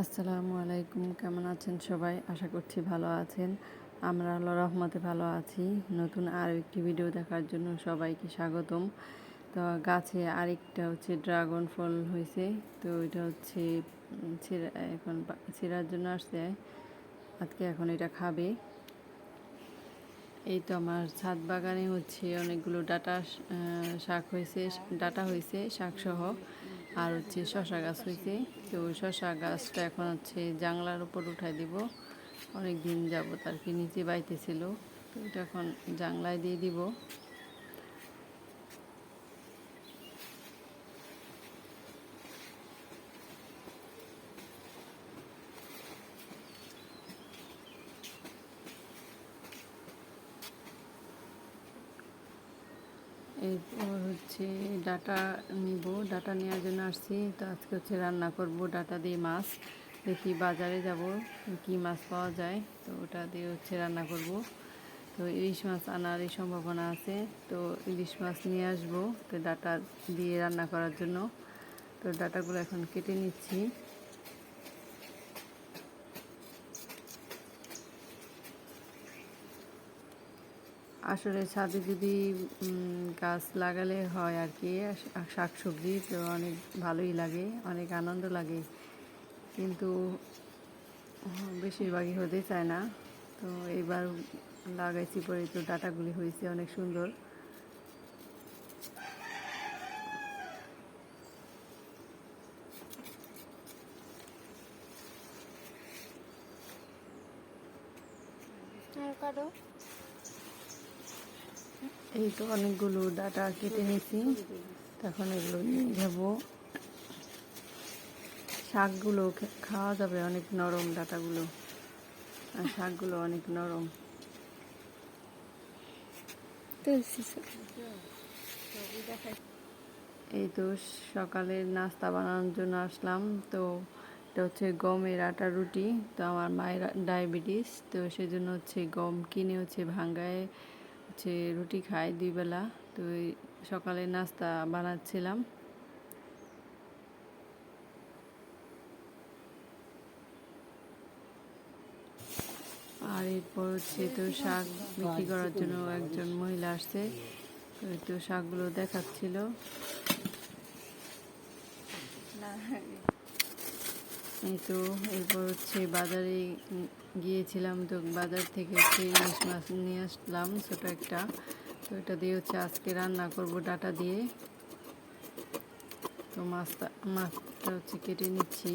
আসসালামু আলাইকুম, কেমন আছেন সবাই? আশা করছি ভালো আছেন। আমরা আল্লাহ রহমতে ভালো আছি। নতুন আরও একটি ভিডিও দেখার জন্য সবাইকে স্বাগতম। তো গাছে আরেকটা হচ্ছে ড্রাগন ফল হয়েছে। তো এটা হচ্ছে এখন ছিঁড়ার জন্য আসছে। আজকে এখন এটা খাবে। এই তো আমার ছাদ বাগানে হচ্ছে অনেকগুলো ডাটা শাক হয়েছে, ডাটা হয়েছে, শাকসহ। আর হচ্ছে শশা গাছ হয়েছে। তো ওই শশা গাছটা এখন হচ্ছে জাংলার উপর উঠাই দিব। অনেক দিন যাব তার কি, নিচে বাইতেছিল। তো এটা এখন জাংলায় দিয়ে দিব। এরপর হচ্ছে ডাটা নিব, ডাটা নেওয়ার জন্য আসছি। তো আজকে হচ্ছে রান্না করব ডাটা দিয়ে মাছ। দেখি বাজারে যাব, কি মাছ পাওয়া যায়। তো ওটা দিয়ে হচ্ছে রান্না করব। তো ইলিশ মাছ আনার এই সম্ভাবনা আছে। তো ইলিশ মাছ নিয়ে আসব, তো ডাটা দিয়ে রান্না করার জন্য। তো ডাটাগুলো এখন কেটে নিচ্ছি। আসলে ছাদে যদি গাছ লাগালে হয় আর কি শাক সবজি তো অনেক ভালোই লাগে, অনেক আনন্দ লাগে। কিন্তু বেশিরভাগই হতে চায় না। তো এবার লাগাইছি পরে তো ডাটাগুলি হয়েছে অনেক সুন্দর। কাটো এই তো অনেকগুলো ডাটা কেটে নিয়েছি। তখন এগুলো নিয়ে যাব শাকগুলো খাওয়া যাবে অনেক নরম ডাটাগুলো। আর শাকগুলো অনেক নরম। এই তো সকালের নাস্তা বানানোর জন্য আসলাম। তো এটা হচ্ছে গমের আটা রুটি। তো আমার মায়ের ডায়াবেটিস। তো সেজন্য হচ্ছে গম কিনে হচ্ছে ভাঙ্গায় হচ্ছে রুটি খায় দুই বেলা। তো এই সকালের নাস্তা বানাচ্ছিলাম। আর এরপর হচ্ছে তো শাক বিক্রি করার জন্য একজন মহিলা আসছে। তো শাকগুলো দেখাচ্ছিল। এই তো এরপর হচ্ছে বাজারে গিয়েছিলাম তো বাজার থেকে ইলিশ মাছ নিয়ে আসলাম, ছোটো একটা। তো এটা দিয়ে হচ্ছে আজকে রান্না করব ডাটা দিয়ে। তো মাছটা মাছটা হচ্ছে কেটে নিচ্ছি।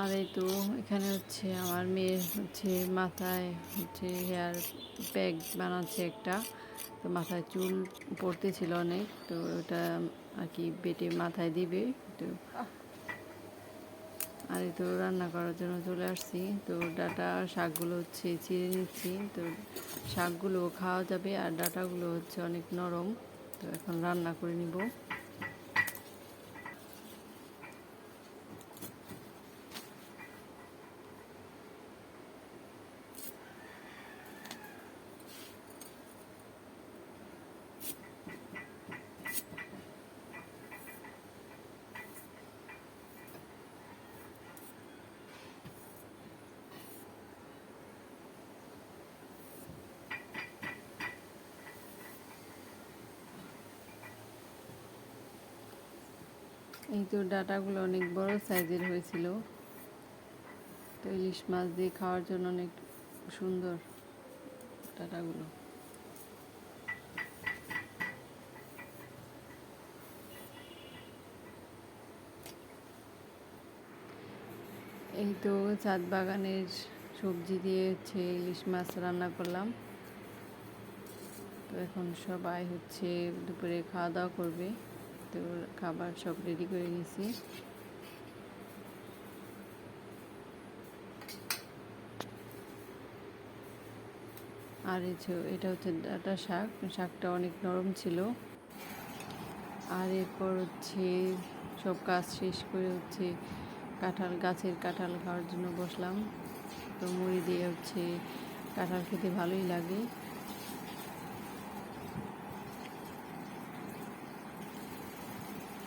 আর এই তো এখানে হচ্ছে আমার মেয়ের হচ্ছে মাথায় হচ্ছে হেয়ার প্যাক বানাচ্ছে একটা। তো মাথায় চুল পড়তেছিল অনেক, তো ওটা আর কি বেটে মাথায় দিবে তো আর এই তো রান্না করার জন্য চলে আসছি। তো ডাটা শাকগুলো হচ্ছে চিড়ে নিচ্ছি। তো শাকগুলো খাওয়া যাবে আর ডাটাগুলো হচ্ছে অনেক নরম। তো এখন রান্না করে নিব। এই তো ডাটাগুলো অনেক বড় সাইজের হয়েছিল। তো ইলিশ মাছ দিয়ে খাওয়ার জন্য অনেক সুন্দর ডাটাগুলো। এই তো ছাদ বাগানের সবজি দিয়ে হচ্ছে ইলিশ মাছ রান্না করলাম। তো এখন সবাই হচ্ছে দুপুরে খাওয়া দাওয়া করবে। তো খাবার সব রেডি করে নিয়েছি। আর এই এটা হচ্ছে ডাটা শাক, শাকটা অনেক নরম ছিল। আর এরপর হচ্ছে সব কাজ শেষ করে হচ্ছে কাঁঠাল, গাছের কাঁঠাল খাওয়ার জন্য বসলাম। তো মুড়ি দিয়ে হচ্ছে কাঁঠাল খেতে ভালোই লাগে।